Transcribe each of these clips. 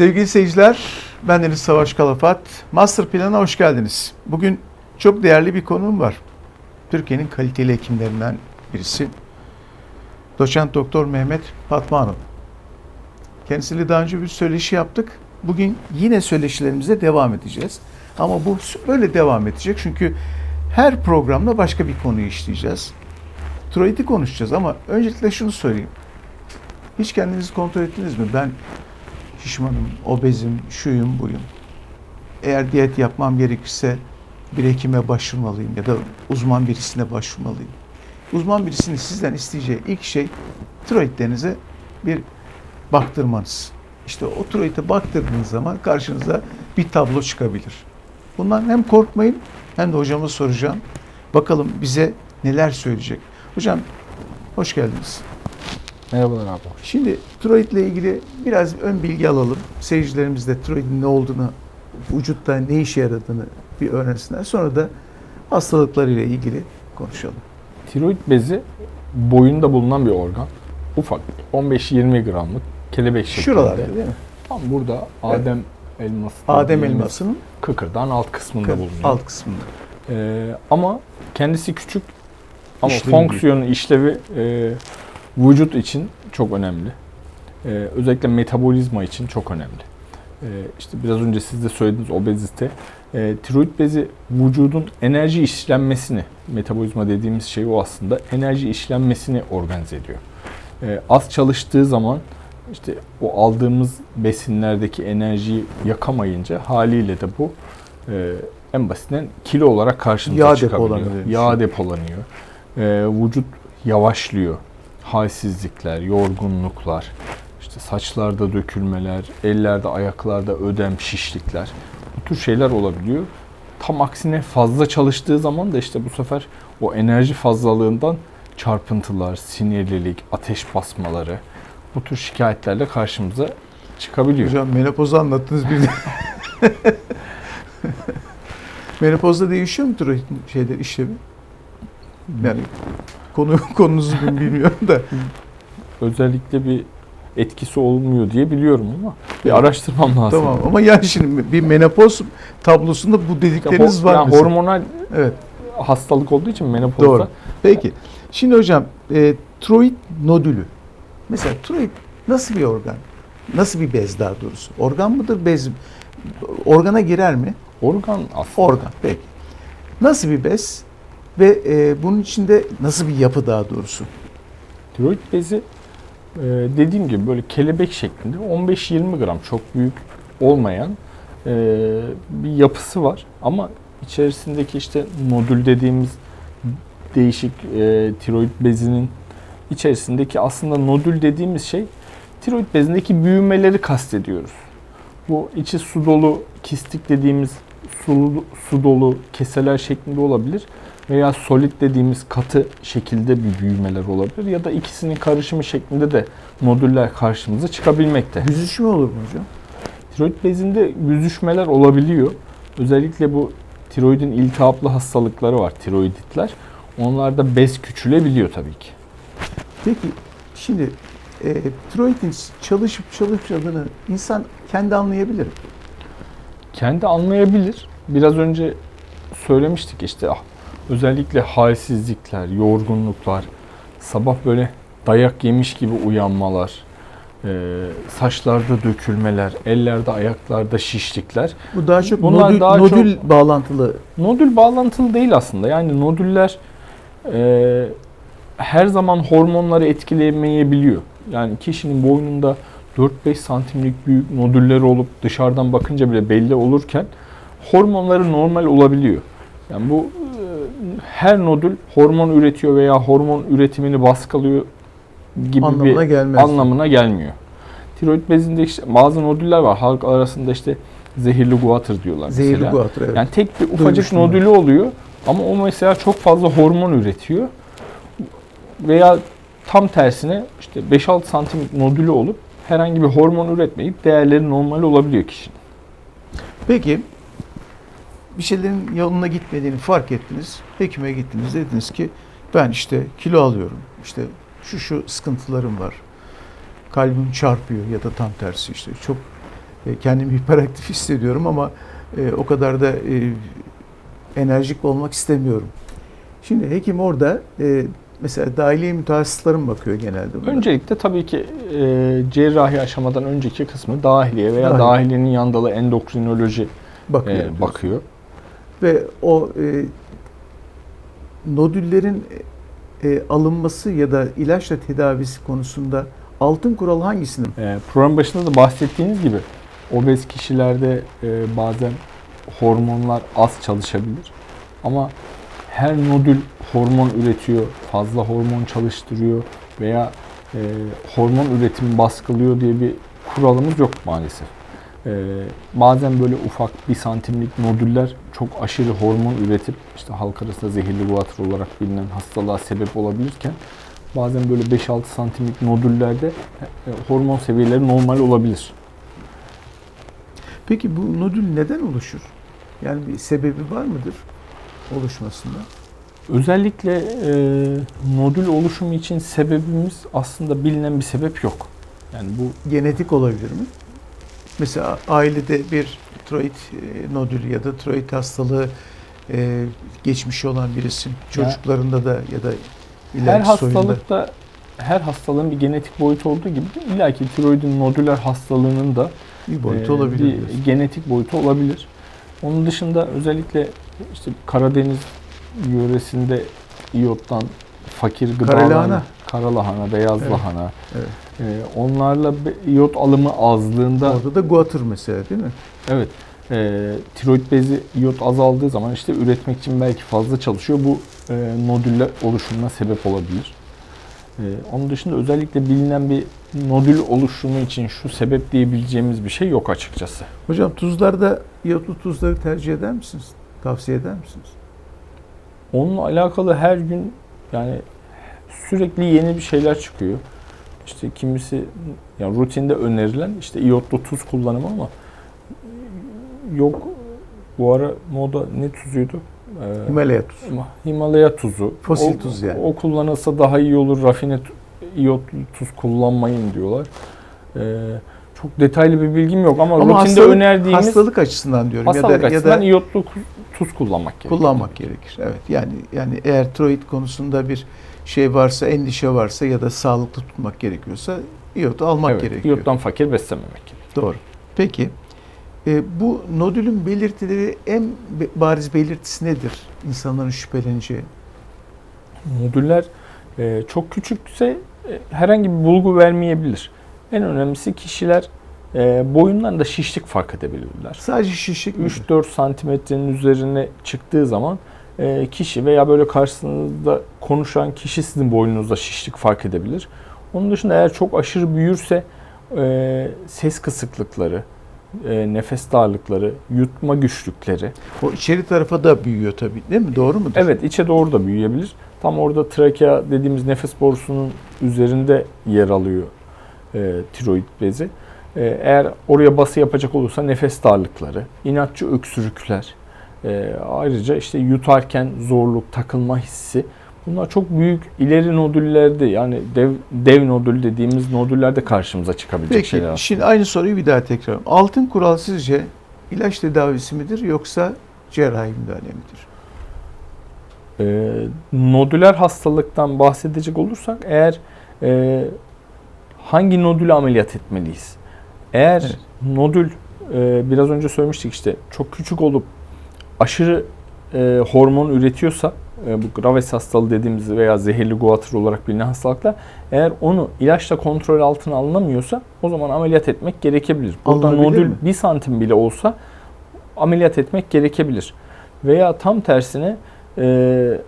Sevgili seyirciler, ben Deniz Savaş Kalafat. Master Plan'a hoş geldiniz. Bugün çok değerli bir konuğum var. Türkiye'nin kaliteli hekimlerinden birisi. Doçent Doktor Mehmet Patmanov. Kendisiyle daha önce bir söyleşi yaptık. Bugün yine söyleşilerimize devam edeceğiz. Ama bu böyle devam edecek çünkü her programda başka bir konuyu işleyeceğiz. Tiroidi konuşacağız ama öncelikle şunu söyleyeyim. Hiç kendinizi kontrol ettiniz mi? Ben şişmanım, obezim, şuyum, buyum. Eğer diyet yapmam gerekirse bir hekime başvurmalıyım ya da uzman birisine başvurmalıyım. Uzman birisinin sizden isteyeceği ilk şey tiroidlerinize bir baktırmanız. İşte o tiroide baktırdığınız zaman karşınıza bir tablo çıkabilir. Bundan hem korkmayın hem de hocama soracağım. Bakalım bize neler söyleyecek. Hocam hoş geldiniz. Merhabalar abi. Şimdi tiroid ile ilgili biraz ön bilgi alalım. Seyircilerimiz de tiroidin ne olduğunu, vücutta ne işe yaradığını bir öğrensinler. Sonra da hastalıklarıyla ilgili konuşalım. Tiroid bezi boyunda bulunan bir organ. Ufak, 15-20 gramlık kelebek şeklinde. Şuralarda değil mi? Tam burada Adem elması. Adem elmasının Kıkırdağın alt kısmında bulunuyor. alt kısmında. Ee, ama kendisi küçük ama İşlevi fonksiyonu, işlevi e, vücut için çok önemli. Ee, özellikle metabolizma için çok önemli. Ee, işte biraz önce siz de söylediğiniz obezite. E, tiroid bezi vücudun enerji işlenmesini, metabolizma dediğimiz şey o aslında, enerji işlenmesini organize ediyor. Ee, az çalıştığı zaman işte o aldığımız besinlerdeki enerjiyi yakamayınca haliyle de bu e, en basitinden kilo olarak karşımıza Yağ çıkabiliyor. depolanıyor. Yağ depolanıyor. Ee, vücut yavaşlıyor. Halsizlikler, yorgunluklar, işte saçlarda dökülmeler, ellerde, ayaklarda ödem, şişlikler. Bu tür şeyler olabiliyor. Tam aksine fazla çalıştığı zaman da işte bu sefer o enerji fazlalığından çarpıntılar, sinirlilik, ateş basmaları bu tür şikayetlerle karşımıza çıkabiliyor. Hocam menopozu anlattınız bir de. Menopozda değişiyor mu tiroidin şeyler işlevi? Yani konu konunuzu bilmiyorum da. Özellikle bir etkisi olmuyor diye biliyorum ama bir araştırmam lazım. Tamam ama yani şimdi bir menopoz tablosunda bu dedikleriniz var yani mesela. hormonal Evet. hastalık olduğu için menopozda Doğru. Peki. Şimdi hocam e, tiroid nodülü. Mesela tiroid nasıl bir organ? Nasıl bir bez daha doğrusu? Organ mıdır bez? Organa girer mi? organ aslında. Organ. Peki. Nasıl bir bez? Ve e, bunun içinde nasıl bir yapı daha doğrusu? Tiroid bezi e, dediğim gibi böyle kelebek şeklinde 15-20 gram çok büyük olmayan e, bir yapısı var. Ama içerisindeki işte nodül dediğimiz değişik e, tiroid bezinin içerisindeki aslında nodül dediğimiz şey tiroid bezindeki büyümeleri kastediyoruz. Bu içi su dolu kistik dediğimiz su, su dolu keseler şeklinde olabilir veya solid dediğimiz katı şekilde bir büyümeler olabilir ya da ikisinin karışımı şeklinde de nodüller karşımıza çıkabilmekte. Büzüşme olur mu hocam? Tiroid bezinde büzüşmeler olabiliyor. Özellikle bu tiroidin iltihaplı hastalıkları var, tiroiditler. Onlarda bez küçülebiliyor tabii ki. Peki şimdi e, tiroidin çalışıp çalışmadığını insan kendi anlayabilir mi? Kendi anlayabilir. Biraz önce söylemiştik işte ah, özellikle halsizlikler, yorgunluklar, sabah böyle dayak yemiş gibi uyanmalar, e, saçlarda dökülmeler, ellerde ayaklarda şişlikler. Bu daha çok Bunlar nodül, daha nodül bağlantılı. Nodül bağlantılı değil aslında. Yani nodüller e, her zaman hormonları etkilemeyebiliyor. Yani kişinin boynunda 4-5 santimlik büyük nodüller olup dışarıdan bakınca bile belli olurken hormonları normal olabiliyor. Yani bu her nodül hormon üretiyor veya hormon üretimini baskılıyor gibi Anlamına bir gelmez. anlamına gelmiyor. Tiroid bezinde işte bazı nodüller var. Halk arasında işte zehirli guatr diyorlar Zehirli mesela. guatr evet. Yani tek bir ufacık Duymuştum ben. nodülü oluyor ama o mesela çok fazla hormon üretiyor. Veya tam tersine işte 5-6 santimlik nodülü olup herhangi bir hormon üretmeyip değerleri normal olabiliyor kişinin. Peki bir şeylerin yoluna gitmediğini fark ettiniz. Hekime gittiniz. Dediniz ki ben işte kilo alıyorum. İşte şu şu sıkıntılarım var. Kalbim çarpıyor ya da tam tersi işte çok e, kendimi hiperaktif hissediyorum ama e, o kadar da e, enerjik olmak istemiyorum. Şimdi hekim orada mesela dahiliye mütehassısların bakıyor genelde buna. Öncelikle tabii ki e, cerrahi aşamadan önceki kısmı dahiliye veya Dahiliye. dahiliyenin yandalı endokrinoloji bakıyor. e, bakıyor. Ve o e, nodüllerin e, alınması ya da ilaçla tedavisi konusunda altın kural hangisinin? E, program başında da bahsettiğiniz gibi obez kişilerde e, bazen hormonlar az çalışabilir. Ama her nodül hormon üretiyor, fazla hormon çalıştırıyor veya e, hormon üretimi baskılıyor diye bir kuralımız yok maalesef. E, bazen böyle ufak bir santimlik nodüller çok aşırı hormon üretip işte halk arasında zehirli guatr olarak bilinen hastalığa sebep olabilirken bazen böyle 5-6 santimlik nodüllerde e, hormon seviyeleri normal olabilir. Peki bu nodül neden oluşur? Yani bir sebebi var mıdır oluşmasında? Özellikle e, nodül oluşumu için sebebimiz aslında bilinen bir sebep yok. Yani bu Genetik olabilir mi? Mesela ailede bir tiroid e, nodülü ya da tiroid hastalığı e, geçmişi olan birisi çocuklarında da ya da her ileriki soyunda hastalıkta her hastalığın bir genetik boyutu olduğu gibi illaki tiroidin nodüler hastalığının da bir boyutu e, olabilir. bir diyorsun. genetik boyutu olabilir. Onun dışında özellikle işte Karadeniz yöresinde iyottan fakir gıdalar, Karalahana. karalahana, beyaz Evet. lahana, Evet. E, onlarla iyot alımı azlığında Orada da guatr mesela değil mi? Evet. E, tiroid bezi iyot azaldığı zaman işte üretmek için belki fazla çalışıyor. Bu e, nodüller oluşumuna sebep olabilir. E, onun dışında özellikle bilinen bir nodül oluşumu için şu sebep diyebileceğimiz bir şey yok açıkçası. Hocam tuzlarda iyotlu tuzları tercih eder misiniz? Tavsiye eder misiniz? Onunla alakalı her gün yani sürekli yeni bir şeyler çıkıyor. İşte kimisi yani rutinde önerilen işte iyotlu tuz kullanımı ama yok bu ara moda ne tuzuydu? Ee, Himalaya tuzu. Himalaya tuzu. Fosil o, tuz yani. O kullanılsa daha iyi olur. Rafine iyotlu tuz kullanmayın diyorlar. Ee, çok detaylı bir bilgim yok ama, Ama rutinde hastalık, önerdiğimiz hastalık açısından diyorum hastalık ya da ya da iyotlu tuz kullanmak gerekiyor. kullanmak gerekir. Evet. Yani yani eğer tiroid konusunda bir şey varsa, endişe varsa ya da sağlıklı tutmak gerekiyorsa iyotu almak Evet, gerekiyor. iyottan fakir beslememek gerekiyor. Doğru. Peki e, bu nodülün belirtileri en bariz belirtisi nedir? İnsanların şüpheleneceği. Nodüller e, çok küçükse e, herhangi bir bulgu vermeyebilir. En önemlisi kişiler e, boyundan da şişlik fark edebilirler. Sadece şişlik mi? 3-4 santimetrenin üzerine çıktığı zaman e, kişi veya böyle karşısında konuşan kişi sizin boynunuzda şişlik fark edebilir. Onun dışında eğer çok aşırı büyürse e, ses kısıklıkları, e, nefes darlıkları, yutma güçlükleri. O içeri tarafa da büyüyor tabii değil mi? Doğru mudur? Evet içe doğru da büyüyebilir. Tam orada trakea dediğimiz nefes borusunun üzerinde yer alıyor e, tiroid bezi. E, eğer oraya bası yapacak olursa nefes darlıkları, inatçı öksürükler, e, ayrıca işte yutarken zorluk, takılma hissi bunlar çok büyük ileri nodüllerde yani dev, dev nodül dediğimiz nodüllerde karşımıza çıkabilecek Peki şeyler. şimdi aynı soruyu bir daha tekrar. Altın kural sizce ilaç tedavisi midir yoksa cerrahi müdahale midir? E, nodüler hastalıktan bahsedecek olursak eğer e, hangi nodülü ameliyat etmeliyiz? Eğer Evet. nodül e, biraz önce söylemiştik işte çok küçük olup aşırı e, hormon üretiyorsa e, bu Graves hastalığı dediğimiz veya zehirli guatr olarak bilinen hastalıklar eğer onu ilaçla kontrol altına alınamıyorsa o zaman ameliyat etmek gerekebilir. Burada nodül mi? bir santim bile olsa ameliyat etmek gerekebilir. Veya tam tersine e,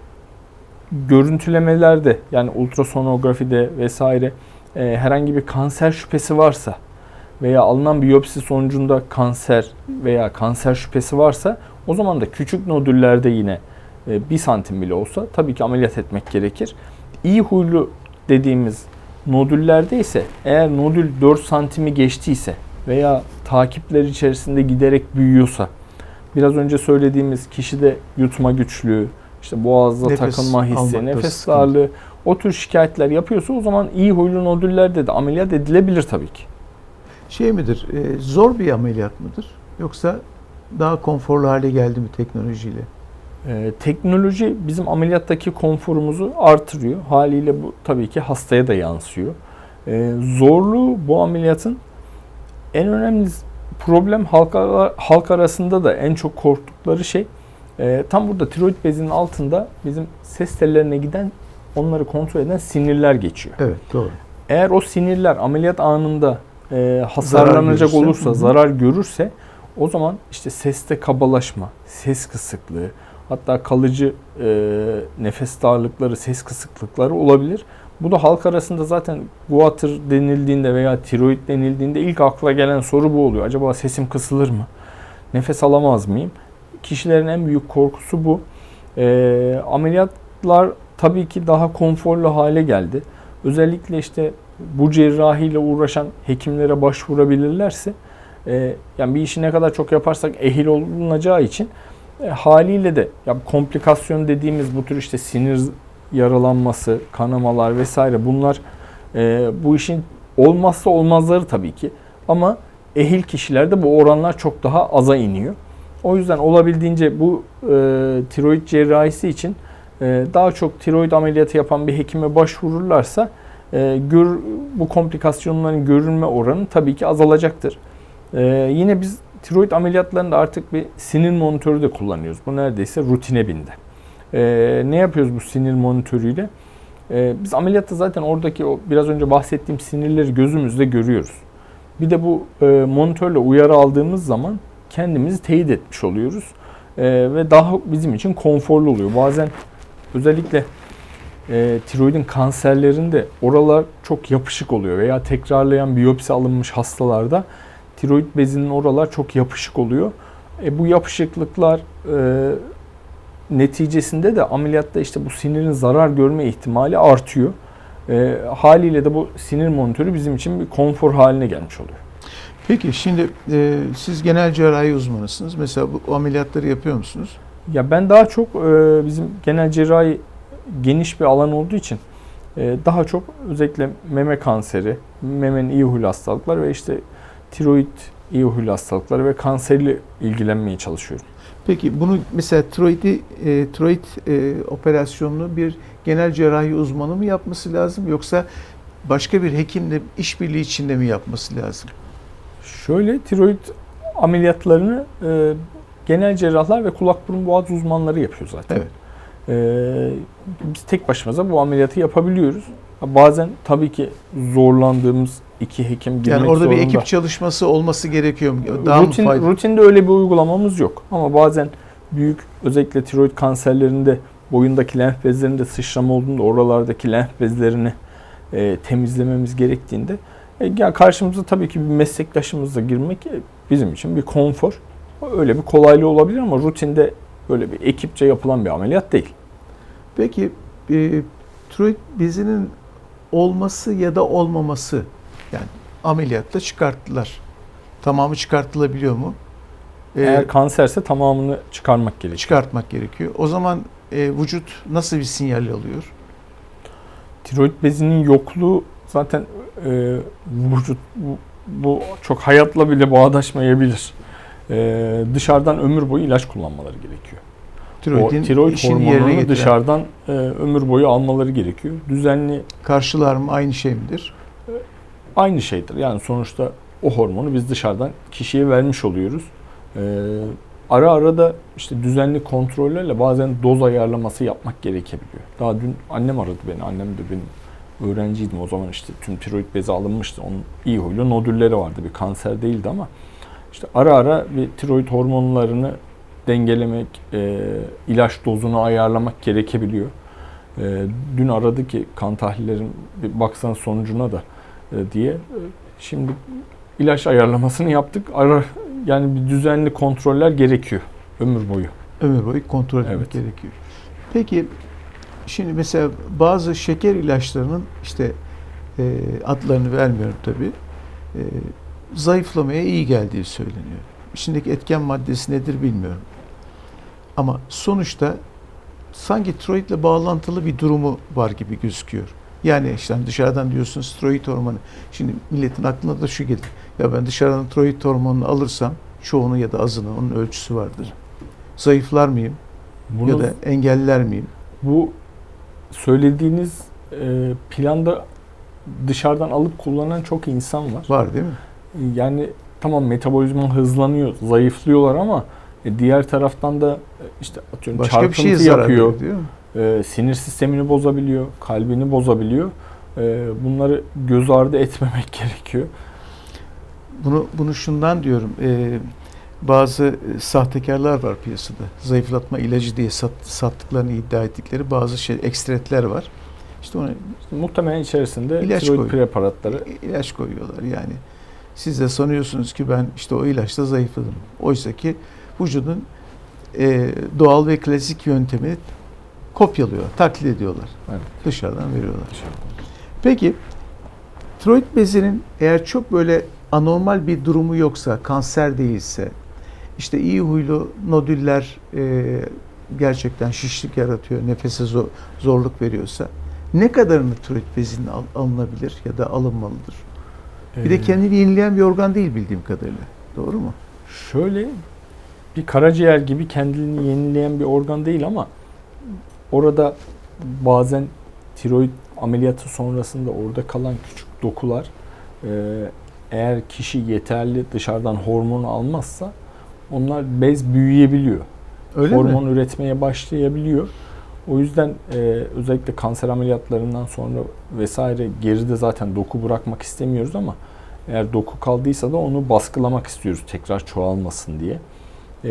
görüntülemelerde yani ultrasonografide vesaire e, herhangi bir kanser şüphesi varsa veya alınan biyopsi sonucunda kanser veya kanser şüphesi varsa o zaman da küçük nodüllerde yine e, bir santim bile olsa tabii ki ameliyat etmek gerekir. İyi huylu dediğimiz nodüllerde ise eğer nodül 4 santimi geçtiyse veya takipler içerisinde giderek büyüyorsa biraz önce söylediğimiz kişide yutma güçlüğü, işte boğazda Nefes takılma hissi, nefes darlığı o tür şikayetler yapıyorsa o zaman iyi huylu nodüllerde de ameliyat edilebilir tabii ki. Şey midir? e, zor bir ameliyat mıdır? Yoksa daha konforlu hale geldi mi teknolojiyle? Ee, teknoloji bizim ameliyattaki konforumuzu artırıyor. Haliyle bu tabii ki hastaya da yansıyor. Ee, zorluğu bu ameliyatın en önemli problem halk, ara- halk arasında da en çok korktukları şey e, tam burada tiroid bezinin altında bizim ses tellerine giden onları kontrol eden sinirler geçiyor. Evet doğru. Eğer o sinirler ameliyat anında e, hasarlanacak görürse, olursa, zarar görürse o zaman işte seste kabalaşma, ses kısıklığı, hatta kalıcı e, nefes darlıkları, ses kısıklıkları olabilir. Bu da halk arasında zaten guatr denildiğinde veya tiroid denildiğinde ilk akla gelen soru bu oluyor. Acaba sesim kısılır mı? Nefes alamaz mıyım? Kişilerin en büyük korkusu bu. E, ameliyatlar tabii ki daha konforlu hale geldi. Özellikle işte bu cerrahiyle uğraşan hekimlere başvurabilirlerse e, yani bir işi ne kadar çok yaparsak ehil olunacağı için e, haliyle de ya komplikasyon dediğimiz bu tür işte sinir yaralanması, kanamalar vesaire bunlar e, bu işin olmazsa olmazları tabii ki. Ama ehil kişilerde bu oranlar çok daha aza iniyor. O yüzden olabildiğince bu e, tiroid cerrahisi için daha çok tiroid ameliyatı yapan bir hekime başvururlarsa e, gör, bu komplikasyonların görülme oranı tabii ki azalacaktır. E, yine biz tiroid ameliyatlarında artık bir sinir monitörü de kullanıyoruz. Bu neredeyse rutine bindi. E, ne yapıyoruz bu sinir monitörüyle? Biz ameliyatta zaten oradaki o biraz önce bahsettiğim sinirleri gözümüzde görüyoruz. Bir de bu e, monitörle uyarı aldığımız zaman kendimizi teyit etmiş oluyoruz. Ve daha bizim için konforlu oluyor. Bazen özellikle e, tiroidin kanserlerinde oralar çok yapışık oluyor veya tekrarlayan biyopsi alınmış hastalarda tiroid bezinin oralar çok yapışık oluyor. E, bu yapışıklıklar e, neticesinde de ameliyatta işte bu sinirin zarar görme ihtimali artıyor. E, haliyle de bu sinir monitörü bizim için bir konfor haline gelmiş oluyor. Peki şimdi e, siz genel cerrahi uzmanısınız. Mesela bu ameliyatları yapıyor musunuz? Ya ben daha çok e, bizim genel cerrahi geniş bir alan olduğu için e, daha çok özellikle meme kanseri, memenin iyi huylu hastalıkları ve işte tiroid iyi huylu hastalıkları ve kanserle ilgilenmeye çalışıyorum. Peki bunu mesela tiroidi, e, tiroid e, operasyonunu bir genel cerrahi uzmanı mı yapması lazım yoksa başka bir hekimle işbirliği içinde mi yapması lazım? Şöyle tiroid ameliyatlarını e, genel cerrahlar ve kulak burun boğaz uzmanları yapıyor zaten. Evet. E, biz tek başımıza bu ameliyatı yapabiliyoruz. Bazen tabii ki zorlandığımız iki hekim girmek Yani orada zorunda. bir ekip çalışması olması gerekiyor mu? Daha Rutin, mı faydalı? rutinde öyle bir uygulamamız yok. Ama bazen büyük özellikle tiroid kanserlerinde boyundaki lenf bezlerinde sıçrama olduğunda oralardaki lenf bezlerini e, temizlememiz gerektiğinde e, ya karşımıza tabii ki bir meslektaşımızla girmek e, bizim için bir konfor. Öyle bir kolaylığı olabilir ama rutinde böyle bir ekipçe yapılan bir ameliyat değil. Peki e, tiroid bezinin olması ya da olmaması yani ameliyatta çıkarttılar. Tamamı çıkartılabiliyor mu? E, Eğer kanserse tamamını çıkarmak gerekiyor. çıkartmak gerekiyor. O zaman e, vücut nasıl bir sinyal alıyor? Tiroid bezinin yokluğu zaten e, vücut bu, bu çok hayatla bile bağdaşmayabilir. E, dışarıdan ömür boyu ilaç kullanmaları gerekiyor. Tiroidin o tiroid hormonunu dışarıdan e, ömür boyu almaları gerekiyor. Düzenli Karşılar mı? Aynı şey midir? aynı şeydir. Yani sonuçta o hormonu biz dışarıdan kişiye vermiş oluyoruz. E, ara ara da işte düzenli kontrollerle bazen doz ayarlaması yapmak gerekebiliyor. Daha dün annem aradı beni. Annem de benim öğrenciydim o zaman işte tüm tiroid bezi alınmıştı. Onun iyi huylu nodülleri vardı. Bir kanser değildi ama işte ara ara bir tiroid hormonlarını dengelemek, e, ilaç dozunu ayarlamak gerekebiliyor. E, dün aradı ki kan tahlillerin bir baksan sonucuna da e, diye. Şimdi ilaç ayarlamasını yaptık. Ara yani bir düzenli kontroller gerekiyor ömür boyu. Ömür boyu kontrol etmek Evet. gerekiyor. Peki şimdi mesela bazı şeker ilaçlarının işte e, adlarını vermiyorum tabii. E, zayıflamaya iyi geldiği söyleniyor. İçindeki etken maddesi nedir bilmiyorum. Ama sonuçta sanki tiroidle bağlantılı bir durumu var gibi gözüküyor. Yani işte hani dışarıdan diyorsunuz tiroid hormonu. Şimdi milletin aklına da şu gelir. Ya ben dışarıdan tiroid hormonunu alırsam çoğunu ya da azını onun ölçüsü vardır. Zayıflar mıyım Bunu ya da engelliler miyim? bu söylediğiniz e, planda dışarıdan alıp kullanan çok insan var. Var değil mi? Yani tamam metabolizma hızlanıyor, zayıflıyorlar ama e, diğer taraftan da e, işte atıyorum Başka bir çarpıntı şeye zarar yapıyor. e, sinir sistemini bozabiliyor, kalbini bozabiliyor. E, bunları göz ardı etmemek gerekiyor. Bunu bunu şundan diyorum. e, bazı e, sahtekarlar var piyasada. Zayıflatma ilacı diye sat, sattıklarını iddia ettikleri bazı şey ekstretler var. İşte ona İşte muhtemelen içerisinde İlaç tiroid koyuyor. preparatları ilaç koyuyorlar yani. Siz de sanıyorsunuz ki ben işte o ilaçla zayıfladım. Oysa ki vücudun e, doğal ve klasik yöntemini kopyalıyor, taklit ediyorlar. Evet. Dışarıdan veriyorlar. Peki tiroid bezinin eğer çok böyle anormal bir durumu yoksa, kanser değilse, işte iyi huylu nodüller e, gerçekten şişlik yaratıyor, nefese zor- zorluk veriyorsa ne kadarını tiroid bezinin al- alınabilir ya da alınmalıdır? Bir de e, kendini yenileyen bir organ değil bildiğim kadarıyla. Doğru mu? Şöyle bir karaciğer gibi kendini yenileyen bir organ değil ama orada bazen tiroid ameliyatı sonrasında orada kalan küçük dokular e, eğer kişi yeterli dışarıdan hormon almazsa onlar bez büyüyebiliyor. Öyle hormon mi? üretmeye başlayabiliyor. O yüzden e, özellikle kanser ameliyatlarından sonra vesaire geride zaten doku bırakmak istemiyoruz ama eğer doku kaldıysa da onu baskılamak istiyoruz tekrar çoğalmasın diye. E,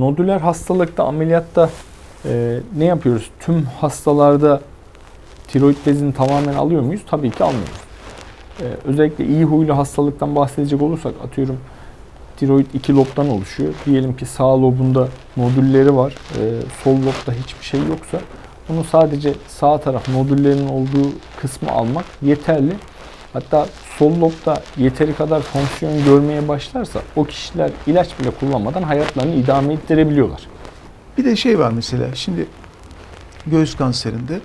nodüler hastalıkta ameliyatta e, ne yapıyoruz? Tüm hastalarda tiroid bezini tamamen alıyor muyuz? Tabii ki almıyoruz. E, özellikle iyi huylu hastalıktan bahsedecek olursak atıyorum tiroid iki lobdan oluşuyor. Diyelim ki sağ lobunda nodülleri var. e, sol lobda hiçbir şey yoksa bunu sadece sağ taraf nodüllerinin olduğu kısmı almak yeterli. Hatta sol lobda yeteri kadar fonksiyon görmeye başlarsa o kişiler ilaç bile kullanmadan hayatlarını idame ettirebiliyorlar. Bir de şey var mesela şimdi göğüs kanserinde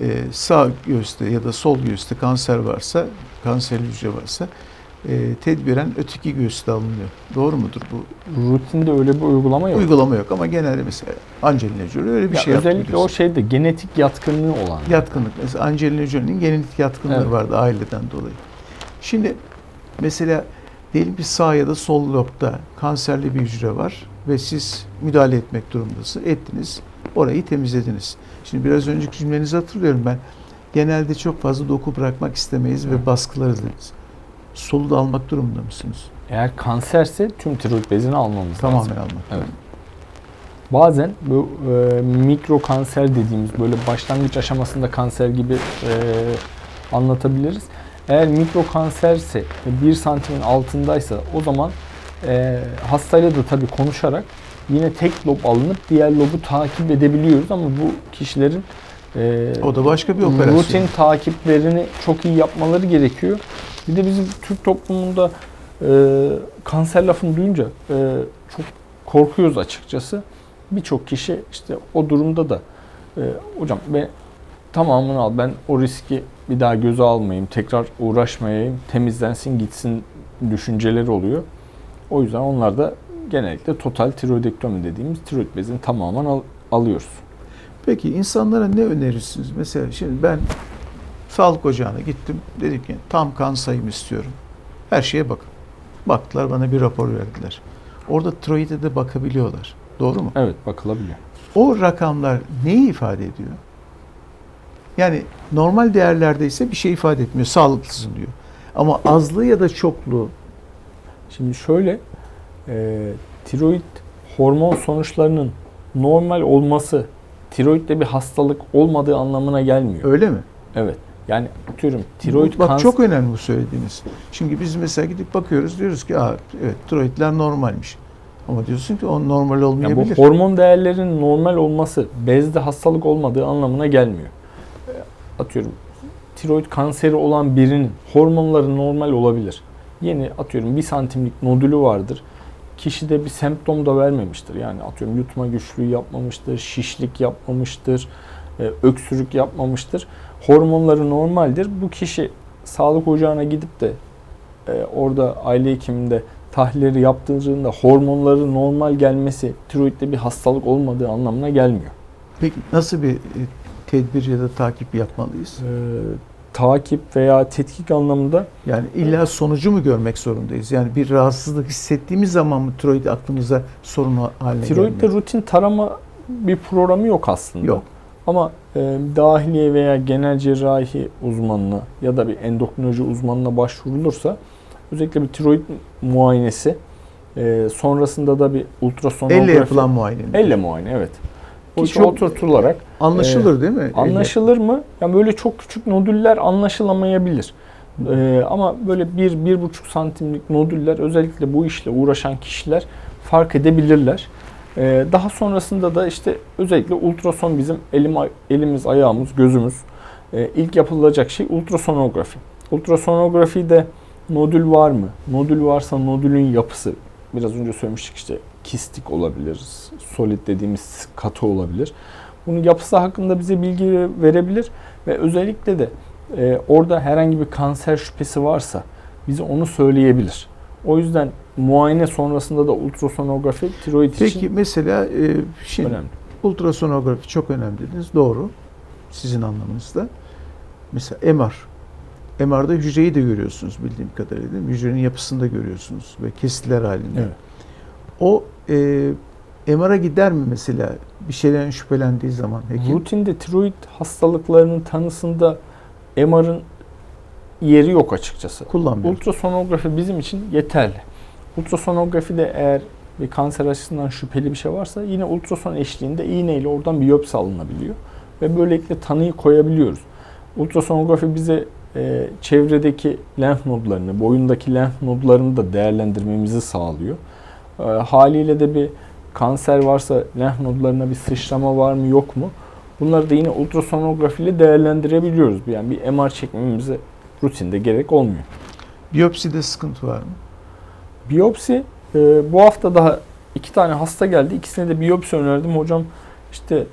e, sağ göğüste ya da sol göğüste kanser varsa, kanserli hücre varsa e, tedbiren öteki göğüste alınıyor. Doğru mudur bu? Rutinde öyle bir uygulama yok. Uygulama yok ama genelde mesela Angelina Jolie öyle bir Ya şey yaptı özellikle o biliyorsun. şeyde genetik yatkınlığı olan. Yatkınlık. Mesela Angelina Jolie'nin genetik yatkınlığı Evet. vardı aileden dolayı. Şimdi mesela diyelim ki sağ ya da sol lobda kanserli bir hücre var ve siz müdahale etmek durumundasınız. Ettiniz. Orayı temizlediniz. Şimdi biraz önceki cümlenizi hatırlıyorum ben. Genelde çok fazla doku bırakmak istemeyiz ve baskılarız dediniz. Solu da almak durumunda mısınız? Eğer kanserse tüm tiroid bezini almamız lazım. Tamamen almak. Evet. Bazen bu e, mikro kanser dediğimiz böyle başlangıç aşamasında kanser gibi e, anlatabiliriz. Eğer mikro kanserse ve 1 santimin altındaysa o zaman e, hastayla da tabii konuşarak yine tek lob alınıp diğer lobu takip edebiliyoruz ama bu kişilerin e, O da başka bir operasyon. rutin takiplerini çok iyi yapmaları gerekiyor. Bir de bizim Türk toplumunda e, kanser lafını duyunca e, çok korkuyoruz açıkçası. Birçok kişi işte o durumda da e, hocam ben tamamını al ben o riski bir daha göze almayayım, tekrar uğraşmayayım, temizlensin gitsin düşünceleri oluyor. O yüzden onlar da genellikle total tiroidektomi dediğimiz tiroid bezini tamamen al- alıyoruz. Peki insanlara ne önerirsiniz? Mesela şimdi ben sağlık ocağına gittim. Dedim ki tam kan sayım istiyorum. Her şeye bakın. Baktılar bana bir rapor verdiler. Orada tiroide de bakabiliyorlar. Doğru mu? Evet bakılabiliyor. O rakamlar neyi ifade ediyor? Yani normal değerlerde ise bir şey ifade etmiyor. Sağlıklısın diyor. Ama azlığı ya da çokluğu Şimdi şöyle, e, tiroid hormon sonuçlarının normal olması tiroidde bir hastalık olmadığı anlamına gelmiyor. öyle mi? Evet. Yani atıyorum tiroid Bak kanser çok önemli bu söylediğiniz. Çünkü biz mesela gidip bakıyoruz diyoruz ki Aa, evet tiroidler normalmiş. Ama diyorsun ki o normal yani bu olmayabilir. hormon değerlerinin normal olması bezde hastalık olmadığı anlamına gelmiyor. E, Atıyorum tiroid kanseri olan birinin hormonları normal olabilir. Yeni atıyorum bir santimlik nodülü vardır. Kişide bir semptom da vermemiştir. Yani atıyorum yutma güçlüğü yapmamıştır, şişlik yapmamıştır, e, öksürük yapmamıştır. Hormonları normaldir. Bu kişi sağlık ocağına gidip de e, orada aile hekiminde tahlilleri yaptığında hormonların normal gelmesi tiroidde bir hastalık olmadığı anlamına gelmiyor. Peki nasıl bir e, tedbir ya da takip yapmalıyız? E, takip veya tetkik anlamında Yani illa sonucu mu görmek zorundayız? Yani bir rahatsızlık hissettiğimiz zaman mı tiroid aklımıza sorun haline tiroidde gelmeli? rutin tarama bir programı yok aslında. Yok. Ama e, dahiliye veya genel cerrahi uzmanına ya da bir endokrinoloji uzmanına başvurulursa özellikle bir tiroid muayenesi e, sonrasında da bir ultrasonografi Elle yapılan muayene. elle muayene evet. Ki Ki çok- oturtularak Anlaşılır değil mi? Elle. anlaşılır mı? Yani böyle çok küçük nodüller anlaşılamayabilir. E, ama böyle bir, bir buçuk santimlik nodüller özellikle bu işle uğraşan kişiler fark edebilirler. E, daha sonrasında da işte özellikle ultrason bizim elim, elimiz, ayağımız, gözümüz e, ilk yapılacak şey ultrasonografi. Ultrasonografide nodül var mı? Nodül varsa nodülün yapısı biraz önce söylemiştik işte kistik olabilir, solid dediğimiz katı olabilir. Bunun yapısı hakkında bize bilgi verebilir ve özellikle de e, orada herhangi bir kanser şüphesi varsa bize onu söyleyebilir. O yüzden muayene sonrasında da ultrasonografi tiroid Peki için mesela e, şimdi önemli. ultrasonografi çok önemli dediniz. Doğru. Sizin anlamınızda. Mesela MR. MR'da hücreyi de görüyorsunuz bildiğim kadarıyla. değil mi? Hücrenin yapısını da görüyorsunuz ve kesitler halinde. Evet. O e, MR'a gider mi mesela bir şeyden şüphelendiği zaman hekim? Rutinde tiroid hastalıklarının tanısında MR'ın yeri yok açıkçası. Kullanmıyor. Ultrasonografi bizim için yeterli. Ultrasonografide eğer bir kanser açısından şüpheli bir şey varsa yine ultrason eşliğinde iğneyle oradan biyopsi alınabiliyor. Ve böylelikle tanıyı koyabiliyoruz. Ultrasonografi bize e, çevredeki lenf nodlarını, boyundaki lenf nodlarını da değerlendirmemizi sağlıyor. E, haliyle de bir kanser varsa lenf nodlarına bir sıçrama var mı yok mu? Bunları da yine ultrasonografi ile değerlendirebiliyoruz. Yani bir MR çekmemize rutinde gerek olmuyor. Biyopside sıkıntı var mı? Biyopsi e, bu hafta daha iki tane hasta geldi. İkisine de biyopsi önerdim. Hocam işte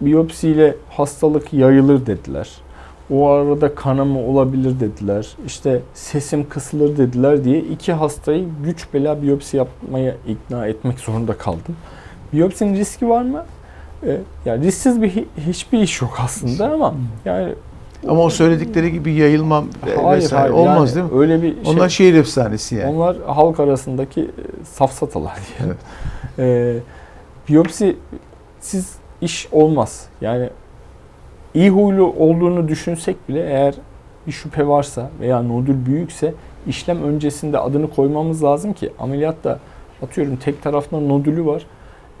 biyopsiyle hastalık yayılır dediler. O arada kanama olabilir dediler. İşte sesim kısılır dediler diye iki hastayı güç bela biyopsi yapmaya ikna etmek zorunda kaldım. Biyopsinin riski var mı? E, yani risksiz bir hi- hiçbir iş yok aslında ama yani Ama o söyledikleri gibi yayılmam e, hayır vesaire hayır olmaz yani değil mi? Öyle bir şey Onlar şehir efsanesi yani. onlar halk arasındaki e, safsatalar diyelim. Evet. E, biyopsi siz iş olmaz. Yani iyi huylu olduğunu düşünsek bile eğer bir şüphe varsa veya nodül büyükse işlem öncesinde adını koymamız lazım ki ameliyatta atıyorum tek tarafta nodülü var.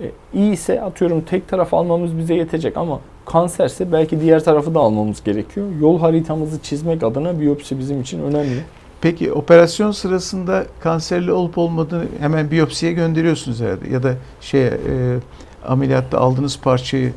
E, iyi ise atıyorum tek taraf almamız bize yetecek ama kanserse belki diğer tarafı da almamız gerekiyor. Yol haritamızı çizmek adına biyopsi bizim için önemli. Peki operasyon sırasında kanserli olup olmadığını hemen biyopsiye gönderiyorsunuz herhalde ya da şeye e, ameliyatta aldığınız parçayı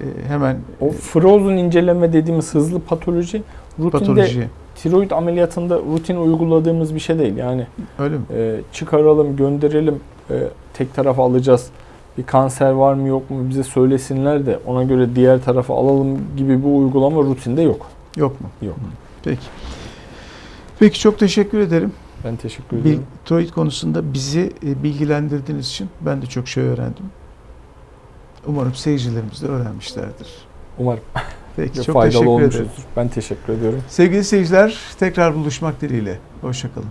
e, hemen O frozen inceleme dediğimiz hızlı patoloji rutinde patoloji tiroid ameliyatında rutin uyguladığımız bir şey değil. Yani öyle mi? e, çıkaralım, gönderelim, e, tek tarafa alacağız. Bir kanser var mı yok mu bize söylesinler de ona göre diğer tarafa alalım gibi bir uygulama rutinde yok. Yok mu? Yok. Peki. Peki çok teşekkür ederim. Ben teşekkür ederim. tiroid konusunda bizi e, bilgilendirdiğiniz için ben de çok şey öğrendim. Umarım seyircilerimiz de öğrenmişlerdir. Umarım Peki çok faydalı teşekkür olmuşuzdur. ederim. Ben teşekkür ediyorum. Sevgili seyirciler tekrar buluşmak dileğiyle. Hoşçakalın.